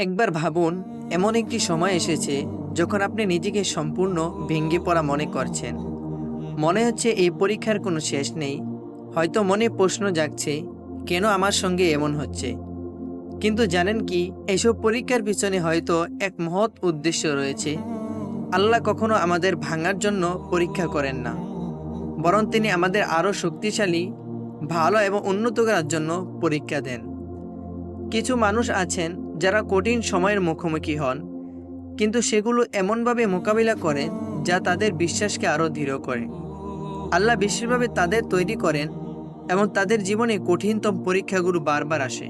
একবার ভাবুন, এমন একটি সময় এসেছে যখন আপনি নিজেকে সম্পূর্ণ ভেঙে পড়া মনে করছেন। মনে হচ্ছে এই পরীক্ষার কোনো শেষ নেই। হয়তো মনে প্রশ্ন জাগছে, কেন আমার সঙ্গে এমন হচ্ছে? কিন্তু জানেন কি, এসব পরীক্ষার পিছনে হয়তো এক মহৎ উদ্দেশ্য রয়েছে। আল্লাহ কখনো আমাদের ভাঙার জন্য পরীক্ষা করেন না। বরং তিনি আমাদের আরও শক্তিশালী, ভালো এবং উন্নত করার জন্য পরীক্ষা দেন। কিছু মানুষ আছেন যারা কঠিন সময়ের মুখোমুখি হন। কিন্তু সেগুলো এমনভাবে মোকাবিলা করেন যা তাদের বিশ্বাসকে আরও দৃঢ় করে। আল্লাহ বিশেষভাবে তাদের তৈরি করেন এবং তাদের জীবনে কঠিনতম পরীক্ষাগুলো বারবার আসে।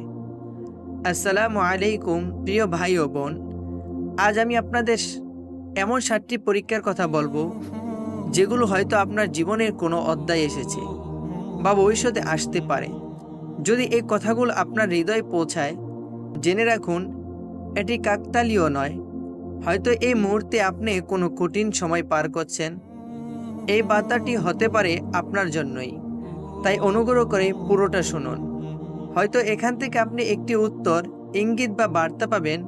আসসালামু আলাইকুম, প্রিয় ভাই ও বোন। আজ আমি আপনাদের এমন সাতটি পরীক্ষার কথা বলব, যেগুলো হয়তো আপনার জীবনের কোনো অধ্যায় এসেছে বা ভবিষ্যতে আসতে পারে। যদি এই কথাগুলো আপনার হৃদয়ে পৌঁছায় জেনে রাখুন, এটি কাকতালীয় নয়। হয়তো এই মুহূর্তে আপনি কোনো কঠিন সময় পার করছেন। এই বার্তাটি হতে পারে আপনার জন্যই। তাই অনুগ্রহ করে পুরোটা শুনুন। হয়তো এখান থেকে আপনি একটি উত্তর, ইঙ্গিত বা বার্তা পাবেন,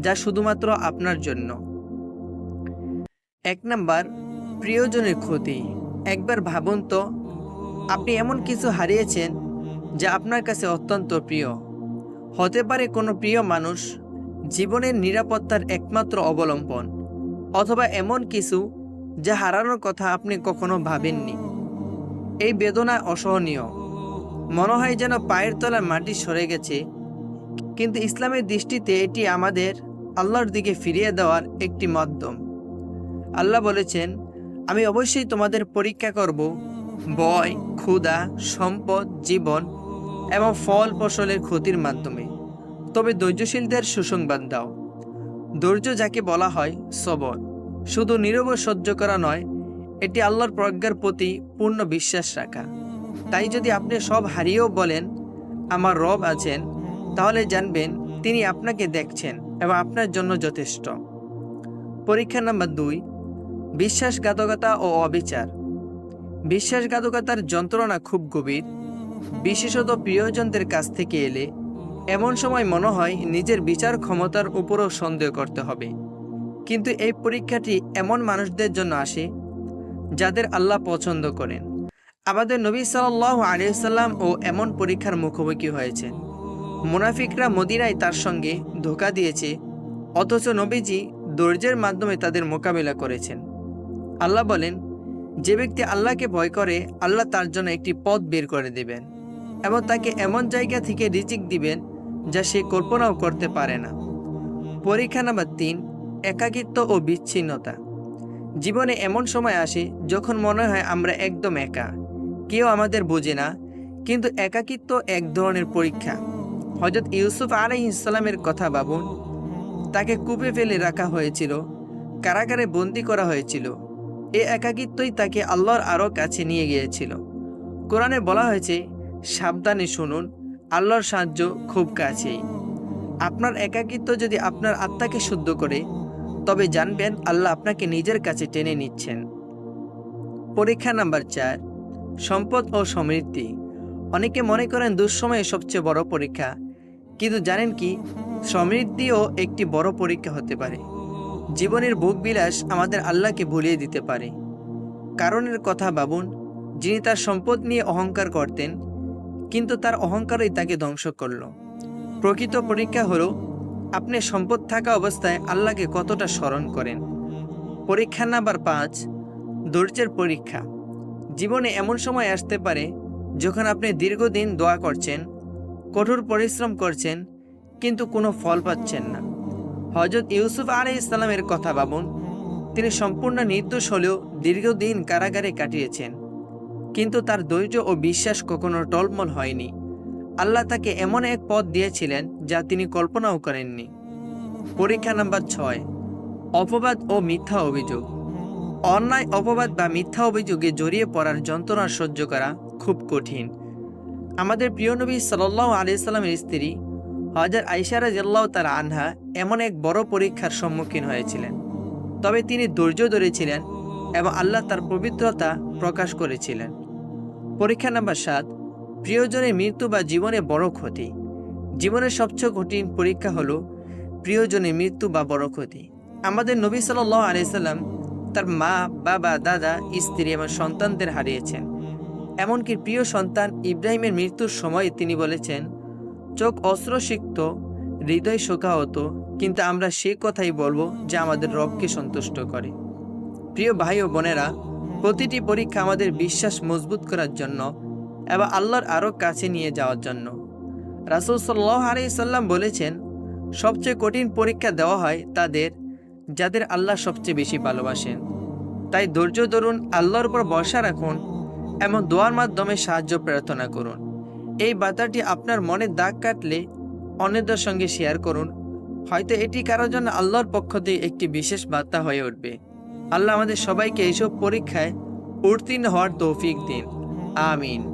যা শুধুমাত্র আপনার জন্য। এক নাম্বার, প্রিয়জনের ক্ষতি। একবার ভাবুন তো, আপনি এমন কিছু হারিয়েছেন, যা আপনার কাছে অত্যন্ত প্রিয়। হতে পারে কোনো প্রিয় মানুষ, জীবনের নিরাপত্তার একমাত্র অবলম্বন, অথবা এমন কিছু যা হারানোর কথা আপনি কখনো ভাবেননি। এই বেদনা অসহনীয়। মনে হয় যেন পায়ের তলার মাটি সরে গেছে, কিন্তু ইসলামের দৃষ্টিতে এটি আমাদের আল্লাহর দিকে ফিরিয়ে দেওয়ার একটি মাধ্যম। আল্লাহ বলেছেন, আমি অবশ্যই তোমাদের পরীক্ষা করব। বয় ক্ষুধা, সম্পদ, জীবন এবং ফল ফসলের ক্ষতির মাধ্যমে। তবে ধৈর্যশীলদের সুসংবাদ দাও। ধৈর্য যাকে বলা হয় সবর। শুধু নীরব সহ্য করা নয়, এটি আল্লাহর প্রজ্ঞার প্রতি পূর্ণ বিশ্বাস রাখা। তাই যদি আপনি সব হারিয়েও বলেন, আমার রব আছেন, তাহলে জানবেন তিনি আপনাকে দেখছেন এবং আপনার জন্য যথেষ্ট। পরীক্ষা নাম্বার দুই, বিশ্বাসঘাতকতা ও অবিচার। বিশ্বাসঘাতকতার যন্ত্রণা খুব গভীর। বিশেষত প্রিয়জনদের কাছ থেকে এলে এমন সময় মনে হয় নিজের বিচার ক্ষমতার উপরও সন্দেহ করতে হবে। কিন্তু এই পরীক্ষাটি এমন মানুষদের জন্য আসে যাদের আল্লাহ পছন্দ করেন। আমাদের নবী সাল্লাহ আলিয়াল্লাম ও এমন পরীক্ষার মুখোমুখি হয়েছেন। মুনাফিকরা মদিনায় তার সঙ্গে ধোকা দিয়েছে, অথচ নবীজি ধৈর্যের মাধ্যমে তাদের মোকাবিলা করেছেন। আল্লাহ বলেন যে ব্যক্তি আল্লাহকে ভয় করে, আল্লাহ তার জন্য একটি পথ বের করে দেবেন এবং তাকে এমন জায়গা থেকে রিজিক দিবেন যা সে কল্পনাও করতে পারে না। পরীক্ষা নাম্বার তিন, একাকিত্ব ও বিচ্ছিন্নতা। জীবনে এমন সময় আসে যখন মনে হয় আমরা একদম একা। কেউ আমাদের বোঝে না, কিন্তু একাকিত্ব এক ধরনের পরীক্ষা। হজরত ইউসুফ আলাই ইসলামের কথা ভাবুন, তাকে কূপে ফেলে রাখা হয়েছিল, কারাগারে বন্দি করা হয়েছিল। এ একাকিত্বই তাকে আল্লাহর আরও কাছে নিয়ে গিয়েছিল। কোরআনে বলা হয়েছে, সাবধানে শুনুন, আল্লাহর সাহায্য খুব কাছেই। আপনার একাকিত্ব যদি আপনার আত্মাকে শুদ্ধ করে, তবে জানবেন আল্লাহ আপনাকে নিজের কাছে টেনে নিচ্ছেন। পরীক্ষা নাম্বার চার, সম্পদ ও সমৃদ্ধি। অনেকে মনে করেন দুঃসময়ে সবচেয়ে বড় পরীক্ষা, কিন্তু জানেন কি সমৃদ্ধিও একটি বড় পরীক্ষা হতে পারে। জীবনের ভোগবিলাস আমাদের আল্লাহকে ভুলিয়ে দিতে পারে। কারণের কথা ভাবুন, যিনি তার সম্পদ নিয়ে অহংকার করতেন, কিন্তু তার অহংকারই তাকে ধ্বংস করল। প্রকৃত পরীক্ষা হলো, আপনি সম্পদ থাকা অবস্থায় আল্লাহকে কতটা স্মরণ করেন? পরীক্ষা নাম্বার পাঁচ, ধৈর্যের পরীক্ষা। জীবনে এমন সময় আসতে পারে, যখন আপনি দীর্ঘদিন দোয়া করছেন, কঠোর পরিশ্রম করছেন, কিন্তু কোনো ফল পাচ্ছেন না। হজরত ইউসুফ আলী ইসলামের কথা ভাবুন। তিনি সম্পূর্ণ নির্দোষ হলেও দীর্ঘদিন কারাগারে কাটিয়েছেন। কিন্তু তার ধৈর্য ও বিশ্বাস কখনো টলমল হয়নি। আল্লাহ তাকে এমন এক পথ দিয়েছিলেন যা তিনি কল্পনাও করেননি। পরীক্ষা নাম্বার ছয়, অপবাদ ও মিথ্যা অভিযোগ। অন্যায়, অপবাদ বা মিথ্যা অভিযোগে জড়িয়ে পড়ার যন্ত্রণা সহ্য করা খুব কঠিন। আমাদের প্রিয় নবী সাল্লাহ আলিয়াল্লামের স্ত্রী হজর আইসারা জাল্লাহ তার আনহা এমন এক বড় পরীক্ষার সম্মুখীন হয়েছিলেন। তবে তিনি ধৈর্য ধরেছিলেন এবং আল্লাহ তার পবিত্রতা প্রকাশ করেছিলেন। পরীক্ষা নাম্বার সাত, প্রিয়জনের মৃত্যু বা জীবনে বড় ক্ষতি। জীবনের সবচেয়ে কঠিন পরীক্ষা হলো প্রিয়জনের মৃত্যু বা বড় ক্ষতি। আমাদের নবী সাল আলাইসাল্লাম তার মা, বাবা, দাদা, স্ত্রী এবং সন্তানদের হারিয়েছেন। এমনকি প্রিয় সন্তান ইব্রাহিমের মৃত্যুর সময় তিনি বলেছেন চোখ অস্ত্রসিক্ত হৃদয় শোকাহত, কিন্তু আমরা সে কথাই বলব যা আমাদের রবকে সন্তুষ্ট করে। প্রিয় ভাই ও বোনেরা, প্রতিটি পরীক্ষা আমাদের বিশ্বাস মজবুত করার জন্য এবং আল্লাহর আরও কাছে নিয়ে যাওয়ার জন্য। রাসুল সাল্লাহ আলাইসাল্লাম বলেছেন, সবচেয়ে কঠিন পরীক্ষা দেওয়া হয় তাদের, যাদের আল্লাহ সবচেয়ে বেশি ভালোবাসেন। তাই ধৈর্য ধরুন, আল্লাহর উপর ভরসা রাখুন এবং দোয়ার মাধ্যমে সাহায্য প্রার্থনা করুন। এই বার্তাটি আপনার মনে দাগ কাটলে অন্যদের সঙ্গে শেয়ার করুন। হয়তো এটি কারোর জন্য আল্লাহর পক্ষ থেকে একটি বিশেষ বার্তা হয়ে উঠবে। আল্লাহ আমাদের সবাইকে এইসব পরীক্ষায় উত্তীর্ণ হওয়ার তৌফিক দিন। আমিন।